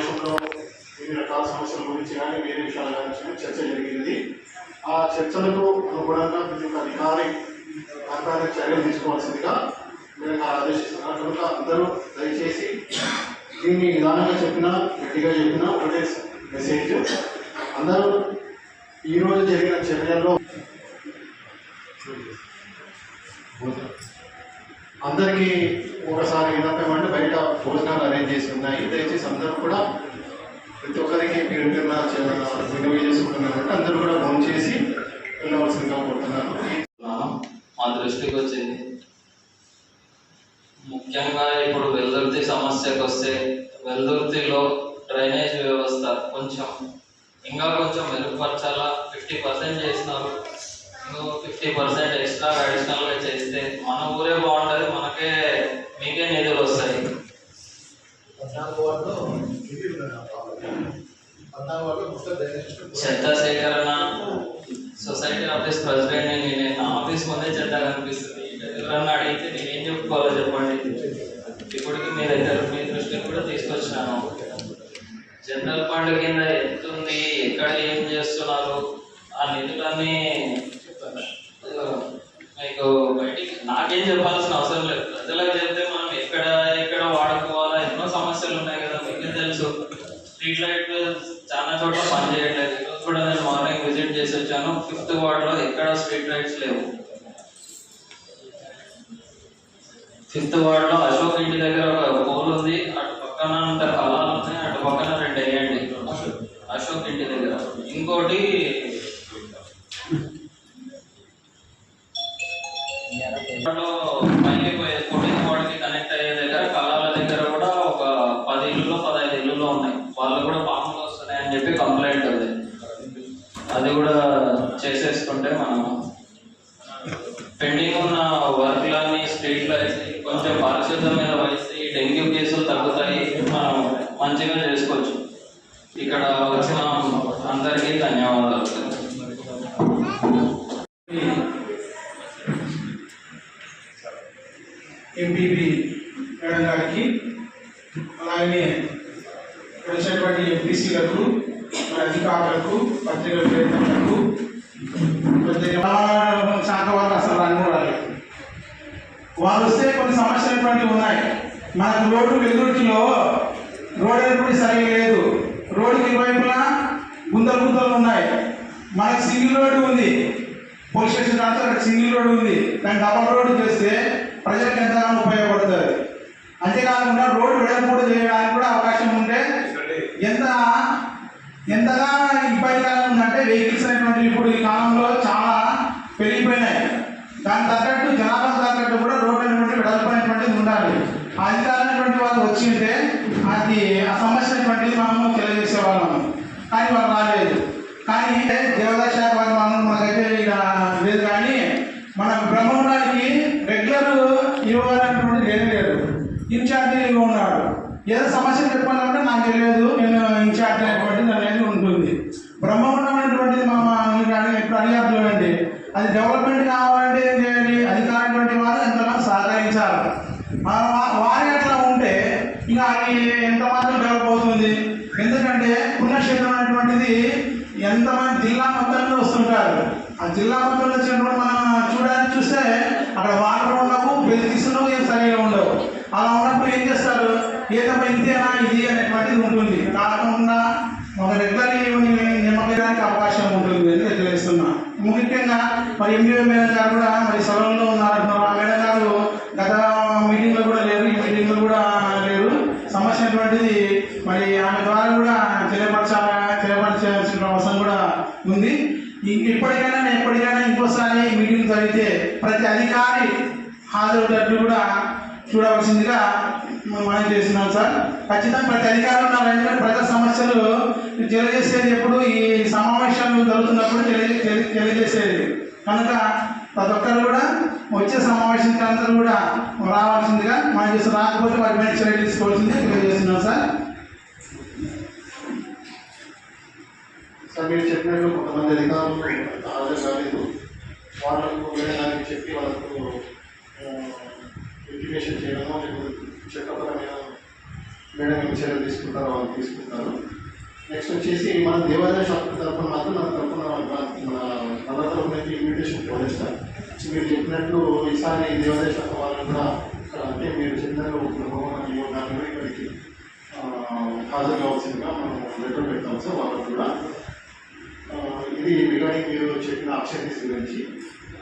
సమావేశంలో వివిధ రకాల సమస్యల గురించి కానీ వేరే విషయాల గురించి చర్చ జరిగింది ఆ చర్చలకు అనుగుణంగా ప్రతి ఒక్క అధికారి అధికారి చర్యలు తీసుకోవాల్సిందిగా నేను ఆదేశిస్తున్నాను. కనుక అందరూ దయచేసి దీన్ని నిదానంగా చెప్పినా గట్టిగా చెప్పినా ఒకటే మెసేజ్ అందరూ ఈరోజు జరిగిన చర్యల్లో అందరికీ ఒకసారి విన్నపం బయట భోజనాలు అరేంజ్ చేసి ఉన్నాయి. దయచేసి అందరూ కూడా ప్రతి ఒక్కరికి పేరు వినవి విలువ చేసుకుంటున్నారంటే అందరూ కూడా ఫోన్ చేసి వెళ్ళవలసిందిగా కోరుతున్నాను. మా దృష్టికి వచ్చింది. ముఖ్యంగా ఇప్పుడు వెల్దుర్తి సమస్యకు వస్తే వెల్దుర్తిలో డ్రైనేజ్ వ్యవస్థ కొంచెం ఇంకా కొంచెం మెరుగుపరచాలా? ఫిఫ్టీ పర్సెంట్ చేసినారు. ఇంకో ఫిఫ్టీ పర్సెంట్ ఎక్స్ట్రా అడిషనల్గా చేస్తే మన ఊరే బాగుంటుంది మనకే మీకే నిధులు వస్తాయి. చెత్త సేకరణ సొసైటీ ఆఫీస్ ప్రెసిడెంట్ నేను నా ఆఫీస్ ముందే చెత్త కనిపిస్తుంది. ఎవరన్నా అడిగితే నేనేం చెప్పుకోవాలో చెప్పండి. ఇప్పటికి మీ దగ్గర మీ దృష్టికి కూడా తీసుకొచ్చినాను. జనరల్ ఫండ్ కింద ఎంత ఉంది ఎక్కడ ఏం చేస్తున్నారు ఆ నిధులన్నీ మీకు బయటికి నాకేం చెప్పాల్సిన అవసరం లేదు. ప్రజలకు చెప్తే మనం ఎక్కడ ఎక్కడ వాడుకోవాలా? ఎన్నో సమస్యలు ఉన్నాయి కదా మీకే తెలుసు. స్ట్రీట్ లైట్ చాలా చోట్ల పని చేయట్లేదు. ఈరోజు కూడా నేను మార్నింగ్ విజిట్ చేసి వచ్చాను. ఫిఫ్త్ వార్డ్లో ఎక్కడ స్ట్రీట్ లైట్స్ లేవు. ఫిఫ్త్ వార్డ్లో అశోక్ ఇంటి దగ్గర ఒక పోల్ ఉంది. అటు పక్కన అంత కళాలు ఉన్నాయి. అటు పక్కన రెండు వేయండి అశోక్ ఇంటి దగ్గర. ఇంకోటి వర్క్లన్నీ కొంచెం పరిశుద్ధమైన మీద వహిస్తే ఈ డెంగ్యూ కేసులు తగ్గుతాయి మనం మంచిగా చేసుకోవచ్చు. ఇక్కడ మనకు రోడ్డు వెలుగుడిలో రోడ్ ఎప్పుడు సరిగా లేదు. రోడ్డుకి ఇరువైపులా గుంతలు గుంతలు ఉన్నాయి. మనకి సింగిల్ రోడ్డు ఉంది. పోలీస్ స్టేషన్ దాంతో అక్కడ సింగిల్ రోడ్డు ఉంది. దాన్ని డబల్ రోడ్డు చేస్తే ప్రజలకు ఎంతగానో ఉపయోగపడుతుంది. అంతేకాకుండా రోడ్డు వెడల్పుడు చేయడానికి కూడా అవకాశం ఉంటే ఎంత ఎంతగా ఇబ్బందికరంగా ఉందంటే వెహికల్స్ అనేటువంటి ఇప్పుడు ఈ కాలంలో చాలా పెరిగిపోయినాయి. దాని తగ్గట్టు జనాభా తగ్గట్టు కూడా రోడ్డు అనేటువంటి వెడల్పు అనేటువంటిది ఉండాలి. ఆ వాళ్ళు వచ్చి ఉంటే అది ఆ సమస్య అనేటువంటిది మనము తెలియజేసేవాళ్ళము. కానీ వాళ్ళు రాలేదు. కానీ దేవాదాయ శాఖ వారు మనం మనకైతే ఇక లేదు కానీ మన బ్రహ్మగుండానికి రెగ్యులర్ ఇవ్వాలనేటువంటి లేదు లేదు. ఇన్ఛార్జి ఉన్నాడు. ఏదో సమస్య చెప్పాలంటే నాకు తెలియదు. నేను ఇన్ఛార్జ్ అనేటువంటిది అనేది ఉంటుంది. బ్రహ్మగుండం అనేటువంటిది మా మీరు ఎప్పుడు అడిగారు అది డెవలప్మెంట్ కావాలంటే ఏం చేయాలి? అధికారటువంటి వారు ఎంతగా సహకరించాలి ఆ వా- వారి అట్లా ఉంటే ఇక అది ఎంత మాత్రం డెవలప్ అవుతుంది ఎందుకంటే పుణ్యక్షేత్రం అనేటువంటిది ఎంతమంది జిల్లా మొత్తంలో వస్తుంటారు? ఆ జిల్లా మొత్తంలో వచ్చినప్పుడు మనం చూడడానికి చూస్తే అక్కడ వాటర్ ఉండవు బెనిఫిట్స్ ఏం సరిగా ఉండవు. అలా ఉన్నప్పుడు ఏం చేస్తారు? ఏదో ఇంతేనా ఇది అనేటువంటిది ఉంటుంది. కాకుండా ఒక రెగ్యులర్ నిమ్మకడానికి అవకాశం ఉంటుంది అని తెలియజేస్తున్నా. ముఖ్యంగా మరి ఎంబీఏ మేడం కూడా మరి సెలవుల్లో ఉన్నారు ఆ మేడం గారు గత మీటింగ్లో కూడా లేరు ఈ మీటింగ్లో కూడా లేరు సమస్య అటువంటిది మరి ఆమె ద్వారా కూడా తెలియపరచాల తెలియపరచాల్సిన అవసరం కూడా ఎప్పటికైనా ఇప్పటికైనా నేను ఎప్పటికైనా ఇంకోసారి మీటింగ్ జరిగితే ప్రతి అధికారి హాజరయ్యేటట్లు కూడా చూడవలసిందిగా మనం చేస్తున్నాం సార్. ఖచ్చితంగా ప్రతి అధికారులు ఉన్నారంటే ప్రజా సమస్యలు తెలియజేసేది ఎప్పుడు ఈ సమావేశాలు జరుగుతున్నప్పుడు తెలియ తెలియజేసేది. కనుక ప్రతి ఒక్కరు కూడా వచ్చే సమావేశానికి అందరూ కూడా రావాల్సిందిగా మనం చేసి రాకపోతే వాటి మీద చర్య తీసుకోవాల్సింది తెలియజేస్తున్నాం సార్. సార్ మీరు చెప్పినట్టు కొంతమంది అధికారులు హాజరు కాలేదు వాళ్ళకు వేరే దానికి చెప్పి వాళ్ళకు ఎడ్యుకేషన్ చేయడము చేయడమో లేకపోతే చట్టపరమైన మేడం చర్యలు తీసుకుంటారో వాళ్ళు తీసుకుంటారు. నెక్స్ట్ వచ్చేసి మన దేవాలయ శాఖ తరఫున మాత్రం మన తరఫున మన మన తరఫున అయితే ఇన్విటేషన్ పోలేస్తారు మీరు చెప్పినట్లు ఈసారి దేవాలయ శాఖ వాళ్ళు కూడా అంటే మీరు చెప్పినట్లు బహుమతి దాని ఇక్కడికి హాజరు కావాల్సిందిగా మనం లెటర్ పెడతాం సార్ వాళ్ళకు కూడా. ఇది రిగార్డింగ్ మీరు చెప్పిన ఆప్షన్స్ గురించి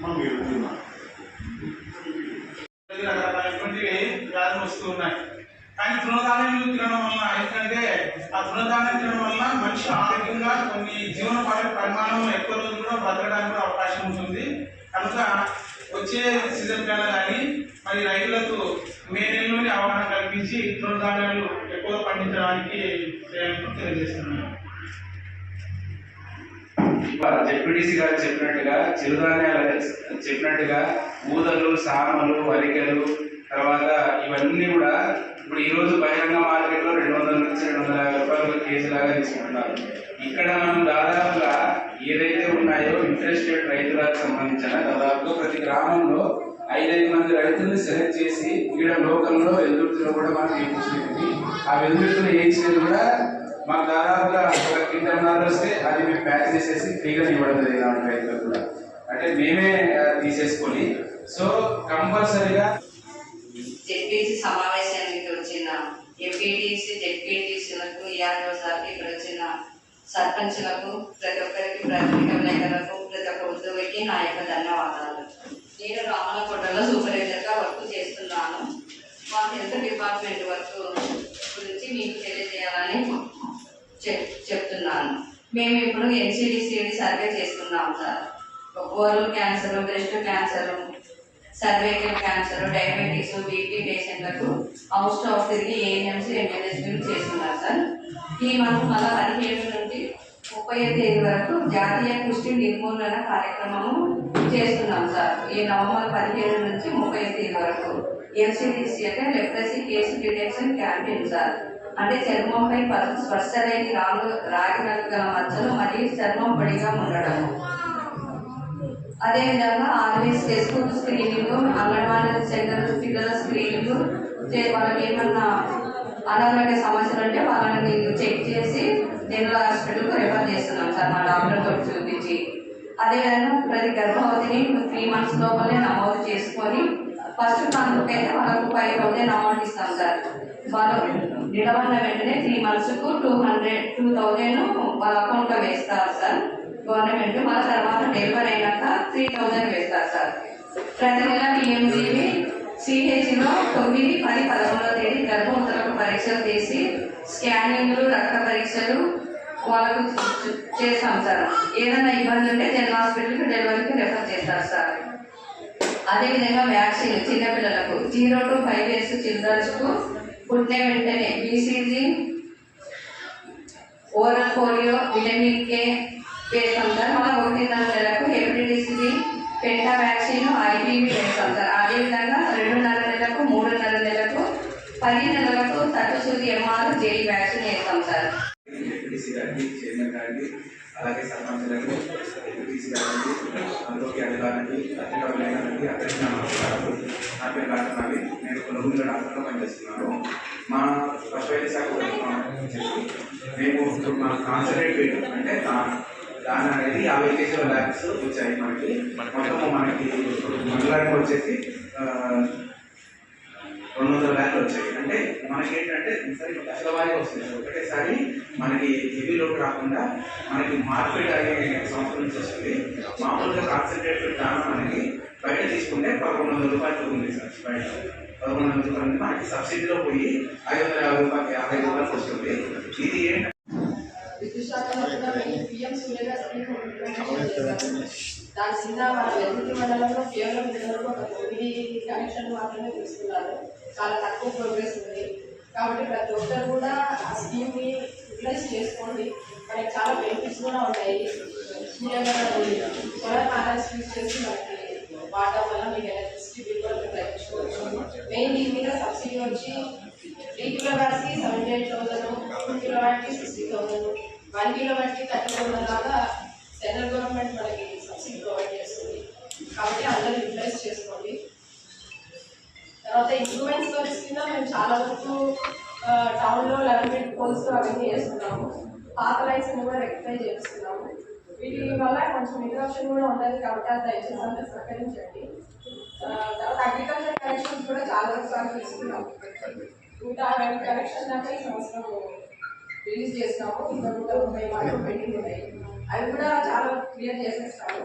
మనం మీరు వ్యాధులు వస్తూ ఉన్నాయి. కానీ తృణధాన్యాలు తినడం వలన ఎందుకంటే ఆ తృణధాన్యం తినడం వల్ల మనిషి ఆరోగ్యంగా కొన్ని జీవన పరిమాణం ఎక్కువ రోజులు కూడా బ్రతకడానికి కూడా అవకాశం ఉంటుంది. కనుక వచ్చే సీజన్ కన్నా కానీ మరి రైతులకు మే నెలలోనే అవగాహన కల్పించి తృణధాన్యాలు ఎక్కువ పండించడానికి తెలియజేస్తున్నాను. జెడ్పీటీసీ గారు చెప్పినట్టుగా చిరుధాన్యాలు చెప్పినట్టుగా ఊదలు సామలు వరికలు తర్వాత ఇవన్నీ కూడా ఇప్పుడు ఈ రోజు బహిరంగ మార్కెట్లో రెండు వందల నుంచి రెండు వందల యాభై రూపాయలు కేజీ లాగా తీసుకుంటున్నారు. ఇక్కడ మనం దాదాపుగా ఏదైతే ఉన్నాయో ఇంట్రెస్ట్ రేట్ రైతులకు సంబంధించిన దాదాపుగా ప్రతి గ్రామంలో ఐదైదు మంది రైతుల్ని సెలెక్ట్ చేసి ఈడ లోకల్లో వెల్దుర్తిలో కూడా మనం వేయించినది ఆ వెల్దుర్తిలో వేయించినది కూడా మాకు దాదాపుగా ఒక క్వింటల్ వస్తే అది మేము ప్యాక్ చేసేసి ఫ్రీగా ఇవ్వడం జరిగింది రైతులకు కూడా. అంటే మేమే తీసేసుకొని. సో కంపల్సరీగా జెడ్పీసీ సమావేశానికి వచ్చిన ఎంపీటీసీ జెడ్పీటీసీలకు ఈఆర్ఓ సార్కి ఇక్కడ వచ్చిన సర్పంచ్లకు ప్రతి ఒక్కరికి ప్రాథమిక ప్రతి ఒక్క ఉద్యోగికి నా యొక్క ధన్యవాదాలు. నేను రామలకోటలో సూపర్వైజర్గా వర్క్ చేస్తున్నాను. మా హెల్త్ డిపార్ట్మెంట్ వర్క్ గురించి మీకు తెలియజేయాలని చెప్తున్నాను. మేము ఇప్పుడు ఎన్సీడీసీని సర్వే చేస్తున్నాం sir. Oral cancer breast cancer cervical cancer diabetes BP పేషెంట్లకు హౌస్ ఆఫ్ తిరిగి ఏఎన్ఎంసీ ఎంఎల్ఎస్పీలు చేస్తున్నారు సార్. ఈ మంత్ మళ్ళా పదిహేడు నుండి ముప్పై తేదీ వరకు జాతీయ కుష్టి నిర్మూలన కార్యక్రమము చేస్తున్నాం సార్. ఈ నవంబర్ పదిహేడు నుంచి ముప్పై తేదీ వరకు ఎల్సిడిసి అంటే leprosy case detection campaign sir. అంటే చర్మంపై ప- స్పర్శలేని రాగు రాగి గల మచ్చలు మరియు చర్మం పొడిగా ఉండడం. అదేవిధంగా ఆర్వీస్ టెస్ట్ స్క్రీనింగ్ అంగన్వాడీ సెంటర్ పిల్లల స్క్రీనింగ్ చే- వాళ్ళకి ఏమన్నా అనారోగ్య సమస్యలు ఉంటే వాళ్ళని చెక్ చేసి జనరల్ హాస్పిటల్కి రెఫర్ చేస్తున్నాం సార్ మా డాక్టర్తో చూపించి. అదేవిధంగా ప్రతి గర్భవతిని త్రీ మంత్స్ లోపలే నమోదు చేసుకొని ఫస్ట్ మంత్కి అయితే వాళ్ళకు ఫైవ్ థౌసండ్ అమౌంట్ ఇస్తాం సార్. వాళ్ళు నిలబడిన వెంటనే త్రీ మంత్స్కు టూ హండ్రెడ్ టూ థౌజండ్ వాళ్ళ అకౌంట్లో వేస్తారు సార్. గవర్నమెంట్ మన తర్వాత డెలివరీ అయినాక త్రీ థౌజండ్ వేస్తారు సార్. ప్రతి నెల పిఎంజీవి సిహెచ్లో తొమ్మిది పది పదమూడవ తేదీ గర్భవంతులకు పరీక్షలు చేసి స్కానింగ్లు రక్త పరీక్షలు వాళ్ళకు చేస్తాం సార్. ఏదైనా ఇబ్బంది ఉంటే జనరల్ హాస్పిటల్కి డెలివరీకి రెఫర్ చేస్తారు సార్. అదేవిధంగా వ్యాక్సిన్ చిన్నపిల్లలకు జీరో టు ఫైవ్ ఇయర్స్ చిల్డ్రన్స్కు పుట్టిన వెంటనే BCG oral polio vitamin K వేస్తాం సార్ మన ఒకటిన్నర నెలకు hepatitis B penta vaccine IPV వేస్తాం సార్ అదేవిధంగా రెండున్నర నెలకు మూడున్నర నెలకు పది నెలలకు తట్టు సూది ఎంఆర్ జేఈ వ్యాక్సిన్ వేస్తాం సార్ డిప్యూటీసీ గారికి చైర్మన్ గారికి అలాగే సర్పంచులకు డిప్యూటీసీ గారికి అందులోకి అధికారులకి పత్రికా విలేకరులకి అందరికీ నా పేరు డాక్టర్ నవీన్ నేను కొనుగోలు డాక్టర్గా పనిచేస్తున్నాను. మా పశువైద్య శాఖ మేము ఇప్పుడు మా కాన్సన్ట్రేట్ అంటే దాని అనేది యాభై కేజీల ల్యాబ్స్ వచ్చాయి మనకి. మొత్తం మనకి ఇప్పుడు మండలానికి వచ్చేసి రెండు వందల ల్యాబ్లు వచ్చాయి. అంటే మనకి ఏంటంటే ఈసారి దశల వారీగా వస్తుంది. ఒకటేసారి మనకి హెవీ లోడ్ రాకుండా మనకి మార్కెట్ అనే సంస్థ నుంచి వస్తుంది. మామూలుగా కాన్సన్ట్రేట్ దాని మనకి బయట తీసుకుంటే పదకొండు వందల రూపాయలు ఉంది సార్ బయట పదకొండు వందల రూపాయలు మనకి సబ్సిడీలో పోయి ఐదు వందల యాభై రూపాయలు యాభై రూపాయలు వస్తుంది ఇది ఏంటంటే పిఎం దాని కింద మన మండలంలో కేవలం పిల్లలకు ఒక తొమ్మిది మాత్రమే తీసుకున్నారు చాలా తక్కువ ప్రోగ్రెస్ ఉంది కాబట్టి ప్రతి ఒక్కరు కూడా ఆ స్కీమ్ని యూటిలైజ్ చేసుకోండి మనకి చాలా బెనిఫిట్స్ కూడా ఉన్నాయి సోలార్ ప్యానల్స్ యూజ్ చేసి మనకి వాడడం వల్ల మీకు ఎలక్ట్రిసిటీ బిల్ కూడా మీరు తగ్గించుకోవచ్చు. మెయిన్ దీని మీద సబ్సిడీ వచ్చి three kilo seventy eight thousand two kilo sixty thousand one kilo వ్యాట్కి thirty thousand లాగా సెంట్రల్ గవర్నమెంట్ మనకి సబ్సిడీ ప్రొవైడ్ చేస్తుంది. కాబట్టి అందరూ యూటిలైజ్ చేసుకోండి. తర్వాత ఇంప్రూవ్మెంట్స్ వచ్చిన మేము చాలా వరకు టౌన్లో లెవెన్ పోల్స్ అవన్నీ చేస్తున్నాము పాత లైన్స్ కూడా రెక్టిఫై చేస్తున్నాము. వీటి వల్ల కొంచెం ఇంట్రప్షన్ కూడా ఉంటుంది కాబట్టి అది దయచేసి అంతా సహకరించండి. ఆ, తర్వాత అగ్రికల్చర్ కనెక్షన్స్ కూడా చాలా వరకు సార్లు తీసుకున్నాము నూట అరవై కనెక్షన్ దాకా ఈ సంవత్సరం రిలీజ్ చేసినాము. ఇంకా నూట ముప్పై మాత్రం పెండింగ్ ఉన్నాయి. అవి కూడా చాలా క్లియర్ చేసేస్తాము.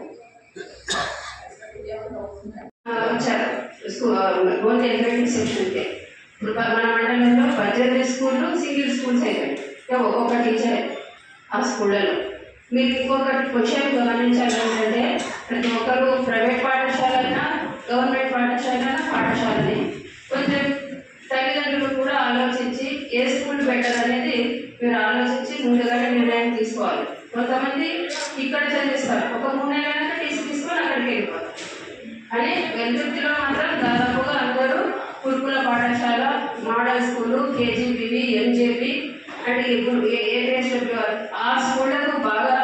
వచ్చారు స్కూల్ ఓన్లీ ఎలిమెంటరీ సెక్షన్కే ఇప్పుడు మన మండలంలో బడ్జెట్ స్కూళ్ళు సింగిల్ స్కూల్స్ అయిపోయాయి ఇంకా ఒక్కొక్క టీచర్ ఆ స్కూళ్ళలో. మీకు ఇంకొకటి క్వశ్చన్ గమనించాలి ఏంటంటే ప్రతి ఒక్కరు ప్రైవేట్ పాఠశాలైనా గవర్నమెంట్ పాఠశాలైనా పాఠశాలని. కొంచెం తల్లిదండ్రులు కూడా ఆలోచించి ఏ స్కూల్ బెటర్ అనేది మీరు ఆలోచించి ముందుగానే నిర్ణయం తీసుకోవాలి. కొంతమంది ఇక్కడ చదివిస్తారు. ఒక మూడు నెలలైనా టీసీ తీసుకొని అక్కడికి వెళ్ళిపోతారు. అని వెలుగుర్తిలో మాత్రం దాదాపుగా అందరూ గురుకుల పాఠశాల model school KGBV MJB and ఇప్పుడు ఏ ఏ టెస్ట్ ఆ స్కూళ్ళకు బాగా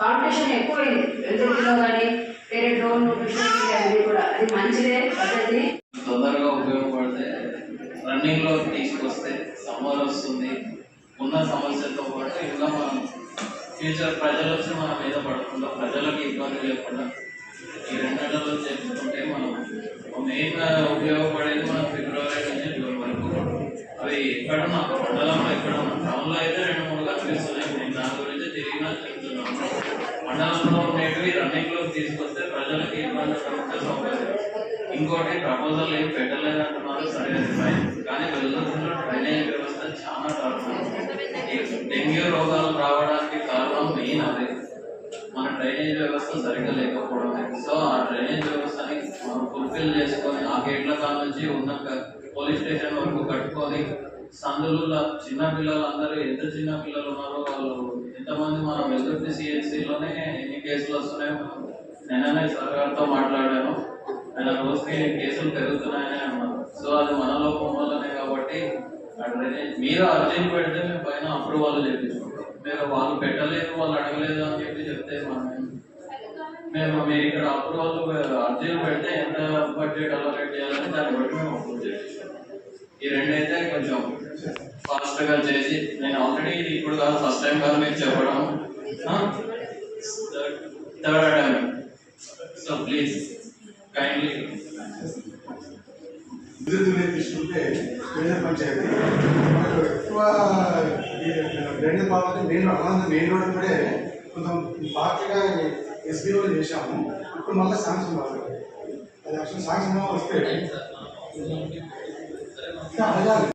కాంపిటీషన్ ఎక్కువైంది వెలుగుర్తిలో కానీ వేరే డ్రోన్ కృష్ణగిరి అవి కూడా అది మంచిదే పద్ధతి తొందరగా ఉపయోగపడితే రన్నింగ్లో తీసుకొస్తే సమ్మర్ వస్తుంది ఉన్న సమస్యలతో పాటు ఇంకా మనం ఫ్యూచర్ ప్రజలు వచ్చి మన మీద పడకుండా ప్రజలకు ఇబ్బంది లేకుండా ఈ రెండు నెలల్లో చేసుకుంటే మనం మెయిన్ ఉపయోగపడేది మనం ఫిబ్రవరి నుంచి జూన్ వరకు అవి ఎక్కడ ఉన్నా మండలంలో ఎక్కడ ఉన్నా టౌన్లో అయితే రెండు మూడు కనిపిస్తున్నాయి నేను దాని గురించి తిరిగినా చెప్తున్నాను. మండలంలో ఉండేటివి రన్నింగ్లోకి తీసుకొస్తే ప్రజలకి ఇబ్బంది కలిగితే సౌకర్యం. ఇంకోటి ప్రపోజల్ ఏం పెట్టలేదంటున్నారు సరైన కానీ వెల్లుల్లిలో డ్రైనేజ్ వ్యవస్థ చాలా దారుణం ఈ డెంగ్యూ రోగాలు రావడానికి కారణం మెయిన్ అదే మన డ్రైనేజ్ వ్యవస్థ సరిగ్గా లేకపోవడమే సో ఆ డ్రైనేజ్ వ్యవస్థని మనం ఫుల్ఫిల్ చేసుకొని ఆ గేట్ల కాడ నుంచి ఉన్న పోలీస్ స్టేషన్ వరకు కట్టుకొని సందులు చిన్న పిల్లలందరూ ఎంత చిన్న పిల్లలు ఉన్నారో వాళ్ళు ఎంతమంది మన వెల్లుర్తి సిఎస్సిలోనే ఎన్ని కేసులు వస్తున్నాయో నిన్ననే సార్ గారితో మాట్లాడాను. ఆయన రోజుకి కేసులు పెరుగుతున్నాయని అన్నారు సో అది మన లోపం వల్లనే కాబట్టి ఆ మీరు అర్జెంట్ పెడితే మేము పైన అప్రూవల్ చేయించుకుంటాం మీరు వాళ్ళు పెట్టలేదు వాళ్ళు అడగలేదు అని చెప్పి చెప్తే మనం మేము మీరు ఇక్కడ అప్రూవల్ అర్జీలు పెడితే ఎంత బడ్జెట్ అలొకేట్ చేయాలని దాన్ని బట్టి మేము అప్రూవ్ చేస్తాం. ఈ రెండైతే కొంచెం ఫాస్ట్గా చేసి నేను ఆల్రెడీ ఇప్పుడు కాదు ఫస్ట్ టైం కాదు మీకు చెప్పడం. Third time. So please kindly విద్యుత్ మీద తీసుకుంటే పేద పంచాయతీ. మనకు ఎక్కువ రెండు మెయిన్ రోడ్ మెయిన్ రోడ్ కూడా కొంచెం పార్టీగా ఎస్బీఓ చేశాము. ఇప్పుడు మళ్ళీ శాంక్షన్ రాలేదు అది యాక్చువల్ శాంక్షన్ వస్తే అడగాలి.